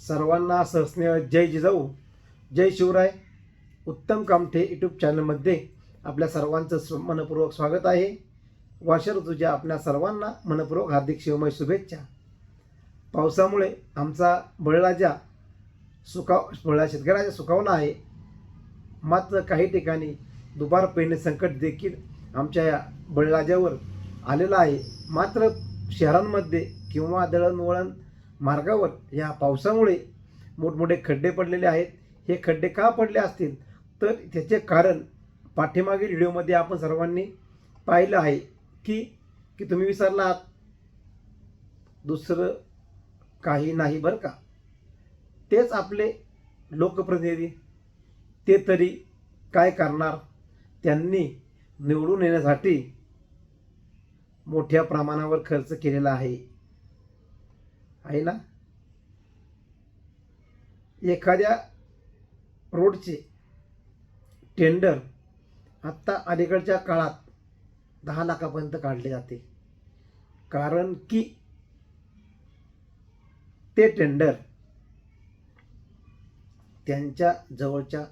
सर्वांना सहस्नेह जय जिजाऊ. जय शिवराय. उत्तम कामठे यूट्यूब चॅनलमध्ये आपल्या सर्वांचं स्व- मनपूर्वक स्वागत आहे. वर्षा ऋतूच्या आपल्या सर्वांना मनपूर्वक हार्दिक शिवमय शुभेच्छा. पावसामुळे आमचा बळराजा सुकाव बळा शेतकऱ्याचा सुकावला आहे. मात्र काही ठिकाणी दुबार पेरणे संकट देखील आमच्या या बळराजावर आलेलं आहे. मात्र शहरांमध्ये किंवा दळणवळण मार्गावर या पावसामुळे मोठमोठे खड्डे पडलेले आहेत. हे खड्डे का पडले असतील? तर त्याचे कारण पाठीमागील व्हिडिओमध्ये आपण सर्वांनी पाहिलं आहे की की तुम्ही विसरला आहात. दुसरं काही नाही बरं का? तेच आपले लोकप्रतिनिधी ते तरी काय करणार? त्यांनी निवडून येण्यासाठी मोठ्या प्रमाणावर खर्च केलेला आहे. आहे ना? एखाद्या रोडचे टेंडर आत्ता अलीकडच्या काळात दहा लाखापर्यंत काढले जाते. कारण की ते टेंडर त्यांच्या जवळच्या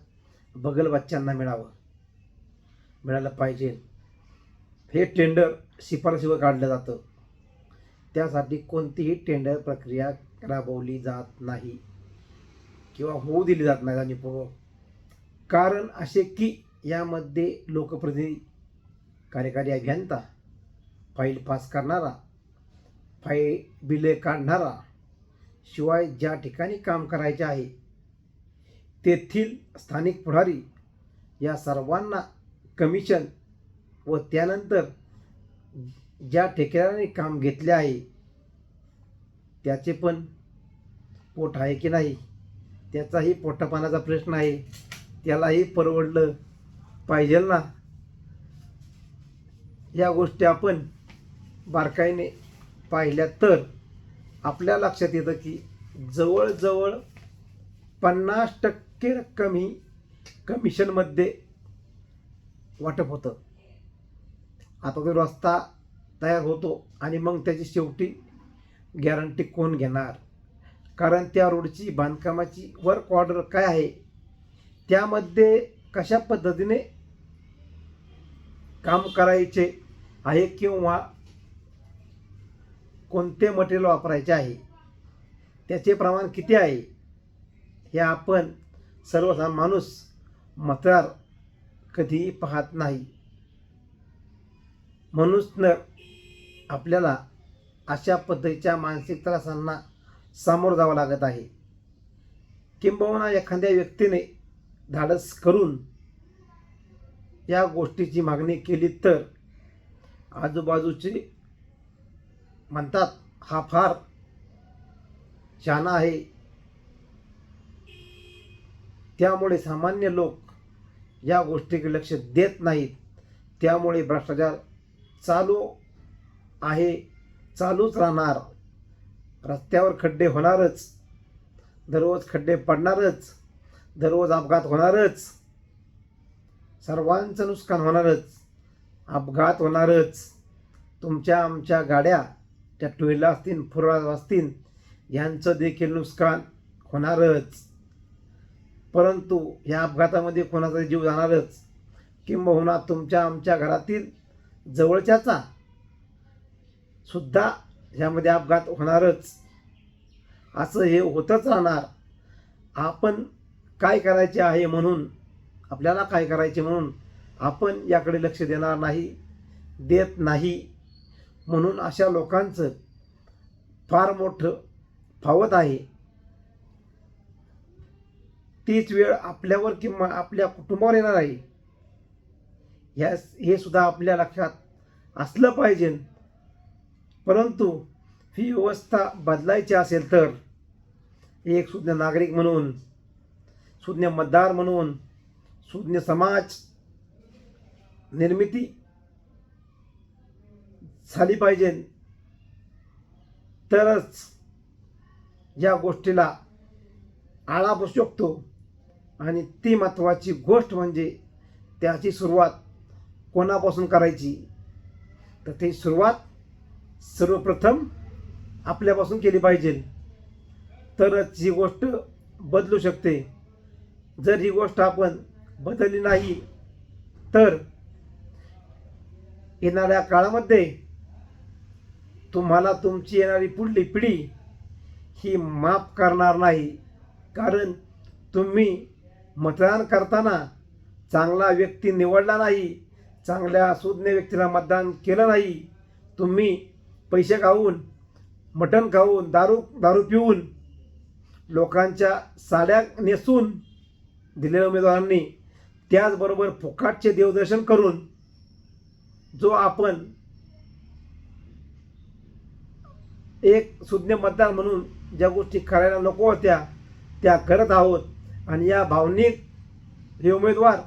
बगलबच्च्यांना मिळावं. मिळालं पाहिजे. हे टेंडर शिफारशीवर काढलं जातं. त्यासाठी कोणतीही टेंडर प्रक्रिया राबवली जात नाही. किंवा होऊ दिली जात नाही जाणीवपूर्वक. कारण असे की यामध्ये लोकप्रतिनिधी कार्यकारी अभियंता फाईल पास करणारा फाईल बिले काढणारा शिवाय ज्या ठिकाणी काम करायचे आहे तेथील स्थानिक पुढारी या सर्वांना कमिशन व त्यानंतर ज्या ठेकेदाराने काम घेतले आहे त्याचे पण पोट आहे की नाही त्याचाही पोटापाण्याचा प्रश्न आहे. त्यालाही परवडलं पाहिजे ना. या गोष्टी आपण बारकाईने पाहिल्या तर आपल्या लक्षात येतं की जवळजवळ पन्नास टक्के रक्कम ही कमिशनमध्ये वाटप होतं. आता तो रस्ता तयार होतो आणि मग त्याची शेवटी गॅरंटी कोण घेणार? कारण त्या रोडची बांधकामाची वर्क ऑर्डर काय आहे? त्यामध्ये कशा पद्धतीने काम करायचे आहे किंवा कोणते मटेरियल वापरायचे आहे? त्याचे प्रमाण किती आहे? हे आपण सर्वसा माणूस मतदार कधीही पाहत नाही. म्हणूनच आपल्याला अशा पद्धतीच्या मानसिक त्रासांना सामोरं जावं लागत आहे. किंबहुना एखाद्या व्यक्तीने धाडस करून या गोष्टीची मागणी केली तर आजूबाजूचे म्हणतात हा फार शहाणा आहे. त्यामुळे सामान्य लोक या गोष्टीकडे लक्ष देत नाहीत. त्यामुळे भ्रष्टाचार चालू आहे चालूच राहणार. रस्त्यावर खड्डे होणारच दररोज खड्डे पडणारच दररोज अपघात होणारच सर्वांचं नुकसान होणारच अपघात होणारच. तुमच्या आमच्या गाड्या त्या टू व्हीलर असतील फोर व्हीलर असतील यांचं देखील नुकसान होणारच. परंतु या अपघातामध्ये कोणाचा जीव जाणारच. किंबहुना तुमच्या आमच्या घरातील जवळच्याचा. सुद्धा ह्यामध्ये अपघात होणारच. असं हे होतच राहणार. आपण काय करायचे आहे म्हणून आपल्याला काय करायचे म्हणून आपण याकडे लक्ष देणार नाही देत नाही. म्हणून अशा लोकांचं फार मोठं फावत आहे. तीच वेळ आपल्यावर किंवा आपल्या कुटुंबावर येणार आहे. ह्या हे सुद्धा आपल्या लक्षात असलं पाहिजे. परंतु ही व्यवस्था बदलायची असेल तर एक सुज्ञ नागरिक म्हणून सुज्ञ मतदार म्हणून सुज्ञ समाज निर्मिती झाली पाहिजे. तरच या गोष्टीला आळा बसू शकतो. आणि ती महत्त्वाची गोष्ट म्हणजे त्याची सुरुवात कोणापासून करायची? तर ती सुरुवात सर्वप्रथम आपल्यापासून केली पाहिजे. तरच ही गोष्ट बदलू शकते. जर ही गोष्ट आपण बदलली नाही तर येणाऱ्या काळामध्ये तुम्हाला तुमची येणारी पुढली पिढी ही माफ करणार नाही. कारण तुम्ही मतदान करताना चांगला व्यक्ती निवडला नाही. चांगल्या सुज्ञ व्यक्तीला मतदान केलं नाही तुम्ही पैसे खाऊन मटण खाऊन दारू दारू पिऊन लोकांच्या साड्या नेसून दिलेल्या उमेदवारांनी त्याचबरोबर फुकाटचे देवदर्शन करून जो आपण एक सुज्ञ मतदार म्हणून ज्या गोष्टी करायला नको होत्या त्या करत आहोत. आणि या भावनिक हे उमेदवार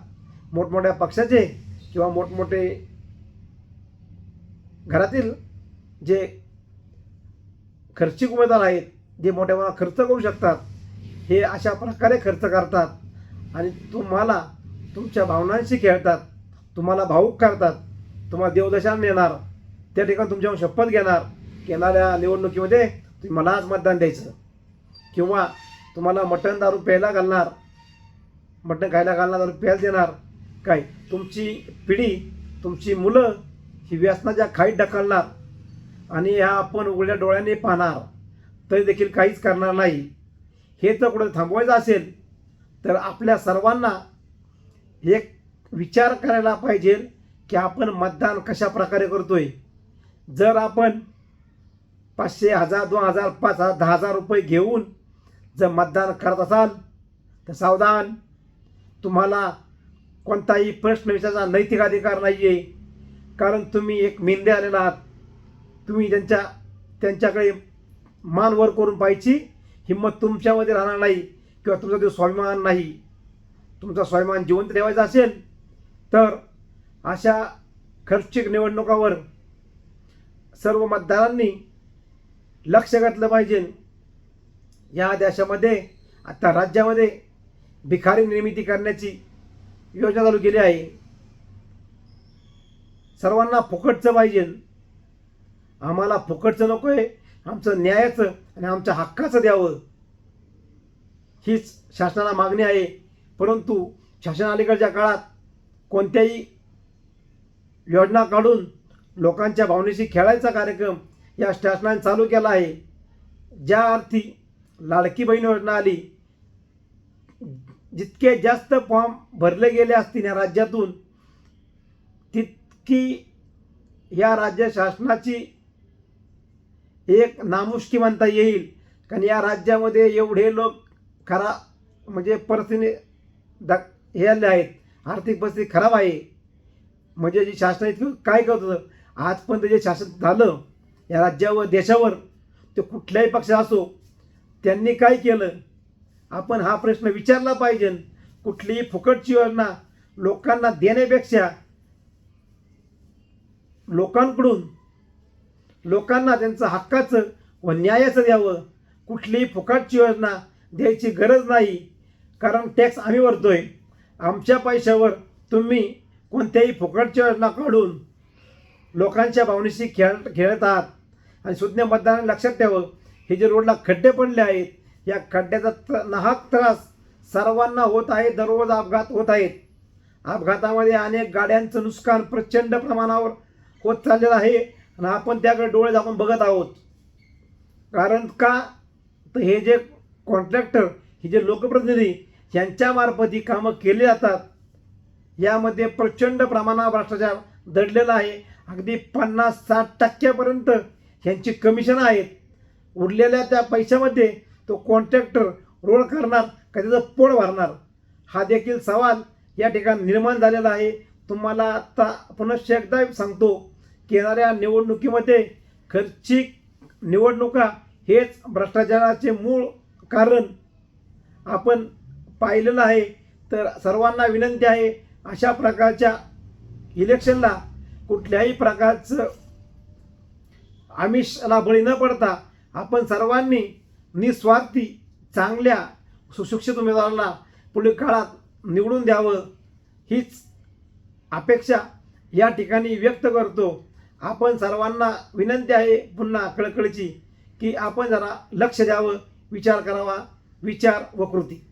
मोठमोठ्या पक्षाचे किंवा मोठमोठे घरातील जे खर्चिक उमेदवार आहेत जे मोठ्या प्रमाणात खर्च करू शकतात हे अशा प्रकारे खर्च करतात आणि तुम्हाला तुमच्या भावनांशी खेळतात तुम्हाला भाऊक करतात तुम्हाला देवदशान नेणार त्या ठिकाणी तुमच्यावर शपथ घेणार येणाऱ्या निवडणुकीमध्ये तुम्ही मला आज मतदान द्यायचं. किंवा तुम्हाला मटण दारू प्यायला घालणार मटण खायला घालणार दारू प्यायला देणार काय? तुमची पिढी तुमची मुलं ही व्यसनाच्या खाईत ढकलणार आणि ह्या आपण उघड्या डोळ्याने पाहणार. तरी देखील काहीच करणार नाही. हे जर कुठं थांबवायचं असेल तर आपल्या सर्वांना एक विचार करायला पाहिजे की आपण मतदान कशा प्रकारे करतोय. जर आपण पाचशे हजार दोन हजार पाच हजार दहा हजार रुपये घेऊन जर मतदान करत असाल तर सावधान तुम्हाला कोणताही प्रश्न विचारायचा नैतिक अधिकार नाही आहे कारण तुम्ही एक मेंदे आलेला आहात. तुम्ही त्यांच्या त्यांच्याकडे मान वर करून पाहायची हिंमत तुमच्यामध्ये राहणार नाही किंवा तुमचा तो स्वाभिमान नाही. तुमचा स्वाभिमान जिवंत ठेवायचा असेल तर अशा खर्चिक निवडणुकावर सर्व मतदारांनी लक्ष घातलं पाहिजे. या देशामध्ये आता राज्यामध्ये भिखारी निर्मिती करण्याची योजना चालू केली आहे. सर्वांना फुकटचं पाहिजे. आम्हाला फुकटचं नको आहे आमचं न्यायाचं आणि आमच्या हक्काचं द्यावं. हीच शासनाला मागणी आहे. परंतु शासन अलीकडच्या काळात कोणत्याही योजना काढून लोकांच्या भावनेशी खेळायचा कार्यक्रम या शासनाने चालू केला आहे. ज्या अर्थी लाडकी बहीण योजना आली जितके जास्त फॉर्म भरले गेले असतील या राज्यातून तितकी या राज्य शासनाची एक नामुष्की म्हणता येईल. कारण या राज्यामध्ये एवढे लोक खरा म्हणजे परिस्थिती द हे आले आहेत. आर्थिक परिस्थिती खराब आहे. म्हणजे जे शासन इतकं काय करत होतं? आजपर्यंत जे शासन झालं या राज्यावर देशावर ते कुठल्याही पक्ष असो त्यांनी काय केलं? आपण हा प्रश्न विचारला पाहिजे. कुठलीही फुकटची योजना लोकांना देण्यापेक्षा लोकांकडून लोकांना त्यांचं हक्काचं व न्यायाचं द्यावं. कुठलीही फुकटची योजना द्यायची गरज नाही. कारण टॅक्स आम्ही भरतोय. आमच्या पैशावर तुम्ही कोणत्याही फुकटची योजना काढून लोकांच्या भावनेशी खेळ खेळत आहात. आणि सुज्ञ मतदारांनी लक्षात ठेवावं हे जे रोडला खड्डे पडले आहेत या खड्ड्याचा त्र नाहक त्रास सर्वांना होत आहे दररोज अपघात होत आहेत. अपघातामध्ये अनेक गाड्यांचं नुकसान प्रचंड प्रमाणावर होत चाललेलं आहे आणि आपण त्याकडे डोळे आपण बघत आहोत. कारण का? तर हे जे कॉन्ट्रॅक्टर हे जे लोकप्रतिनिधी यांच्यामार्फत ही कामं केली जातात. यामध्ये प्रचंड प्रमाणावर भ्रष्टाचार दडलेला आहे. अगदी पन्नास साठ टक्क्यापर्यंत ह्यांची कमिशन आहेत. उरलेल्या त्या पैशामध्ये तो कॉन्ट्रॅक्टर रोड करणार का त्याचं पोळ भरणार? हा देखील सवाल या ठिकाणी निर्माण झालेला आहे. तुम्हाला आता पुनश्च एकदा सांगतो की येणाऱ्या निवडणुकीमध्ये खर्चिक निवडणुका हेच भ्रष्टाचाराचे मूळ कारण. आपण पाहिलेलं आहे तर सर्वांना विनंती आहे अशा प्रकारच्या इलेक्शनला कुठल्याही प्रकारचं आमिषला बळी न पडता आपण सर्वांनी निस्वार्थी चांगल्या सुशिक्षित उमेदवारांना पुढील काळात निवडून द्यावं हीच अपेक्षा या ठिकाणी व्यक्त करतो. आपण सर्वांना विनंती आहे पुन्हा कळकळीची की आपण जरा लक्ष द्यावं विचार करावा विचार व कृती.